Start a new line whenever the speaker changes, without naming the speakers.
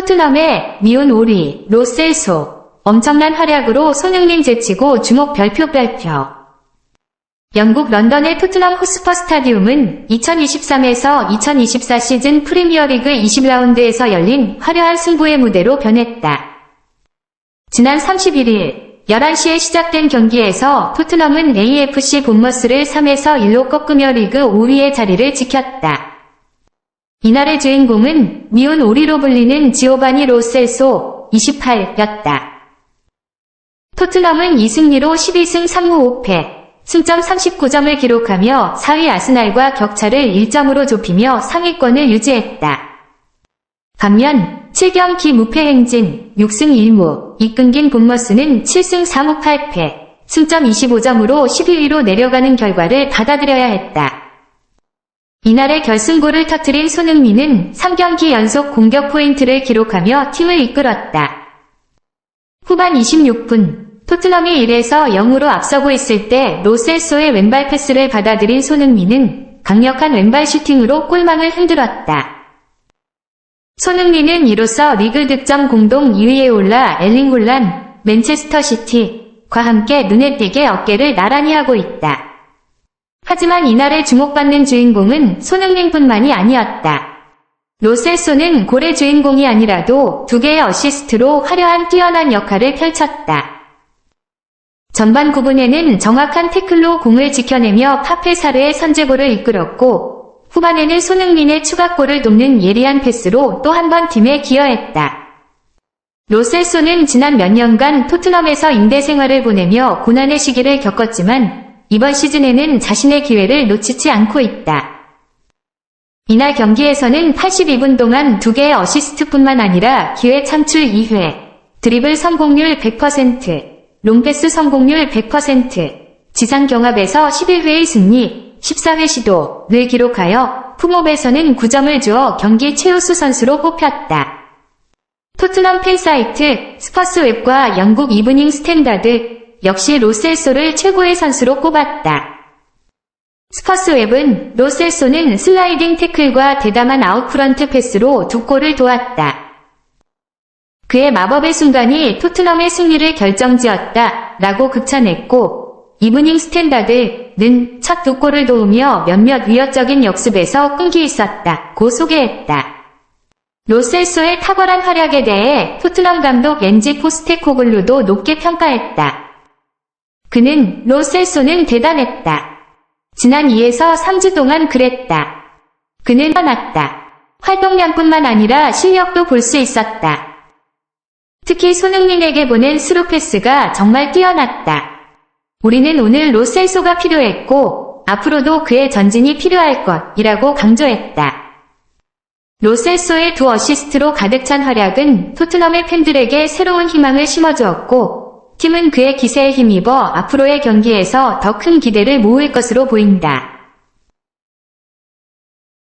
토트넘의 미온 오리, 로셀소. 엄청난 활약으로 손흥민 제치고 주목 별표 별표. 영국 런던의 토트넘 호스퍼 스타디움은 2023에서 2024 시즌 프리미어리그 20라운드에서 열린 화려한 승부의 무대로 변했다. 지난 31일 11시에 시작된 경기에서 토트넘은 AFC 본머스를 3에서 1로 꺾으며 리그 5위의 자리를 지켰다. 이날의 주인공은 미운 오리로 불리는 지오바니 로셀소 28였다. 토트넘은 2승리로 12승 3무 5패, 승점 39점을 기록하며 4위 아스날과 격차를 1점으로 좁히며 상위권을 유지했다. 반면 7경 기 무패 행진 6승 1무 이끈긴 본머스는 7승 4무 8패 승점 25점으로 11위로 내려가는 결과를 받아들여야 했다. 이날의 결승골을 터뜨린 손흥민은 3경기 연속 공격 포인트를 기록하며 팀을 이끌었다. 후반 26분 토트넘이 1에서 0으로 앞서고 있을 때 로셀소의 왼발 패스를 받아들인 손흥민은 강력한 왼발 슈팅으로 골망을 흔들었다. 손흥민은 이로써 리그 득점 공동 2위에 올라 엘링 홀란, 맨체스터 시티과 함께 눈에 띄게 어깨를 나란히 하고 있다. 하지만 이날의 주목받는 주인공은 손흥민뿐만이 아니었다. 로셀소는 골의 주인공이 아니라도 두 개의 어시스트로 화려한 뛰어난 역할을 펼쳤다. 전반 9분에는 정확한 태클로 공을 지켜내며 파페사르의 선제골을 이끌었고 후반에는 손흥민의 추가골을 돕는 예리한 패스로 또 한 번 팀에 기여했다. 로셀소는 지난 몇 년간 토트넘에서 임대 생활을 보내며 고난의 시기를 겪었지만 이번 시즌에는 자신의 기회를 놓치지 않고 있다. 이날 경기에서는 82분 동안 두 개의 어시스트뿐만 아니라 기회 창출 2회, 드리블 성공률 100%, 롱패스 성공률 100%, 지상 경합에서 11회의 승리, 14회 시도를 기록하여 품업에서는 9점을 주어 경기 최우수 선수로 뽑혔다. 토트넘 팬사이트 스퍼스 웹과 영국 이브닝 스탠다드 역시 로셀소를 최고의 선수로 꼽았다. 스퍼스웹은 로셀소는 슬라이딩 태클과 대담한 아웃프런트 패스로 두 골을 도왔다. 그의 마법의 순간이 토트넘의 승리를 결정지었다 라고 극찬했고 이브닝 스탠다드는 첫 두 골을 도우며 몇몇 위협적인 역습에서 끈기 있었다 고 소개했다. 로셀소의 탁월한 활약에 대해 토트넘 감독 엔지 포스테코글루도 높게 평가했다. 그는 로셀소는 대단했다. 지난 2에서 3주 동안 그랬다. 그는 떠났다. 활동량뿐만 아니라 실력도 볼 수 있었다. 특히 손흥민에게 보낸 스루 패스가 정말 뛰어났다. 우리는 오늘 로셀소가 필요했고 앞으로도 그의 전진이 필요할 것이라고 강조했다. 로셀소의 두 어시스트로 가득 찬 활약은 토트넘의 팬들에게 새로운 희망을 심어주었고 팀은 그의 기세에 힘입어 앞으로의 경기에서 더 큰 기대를 모을 것으로 보인다.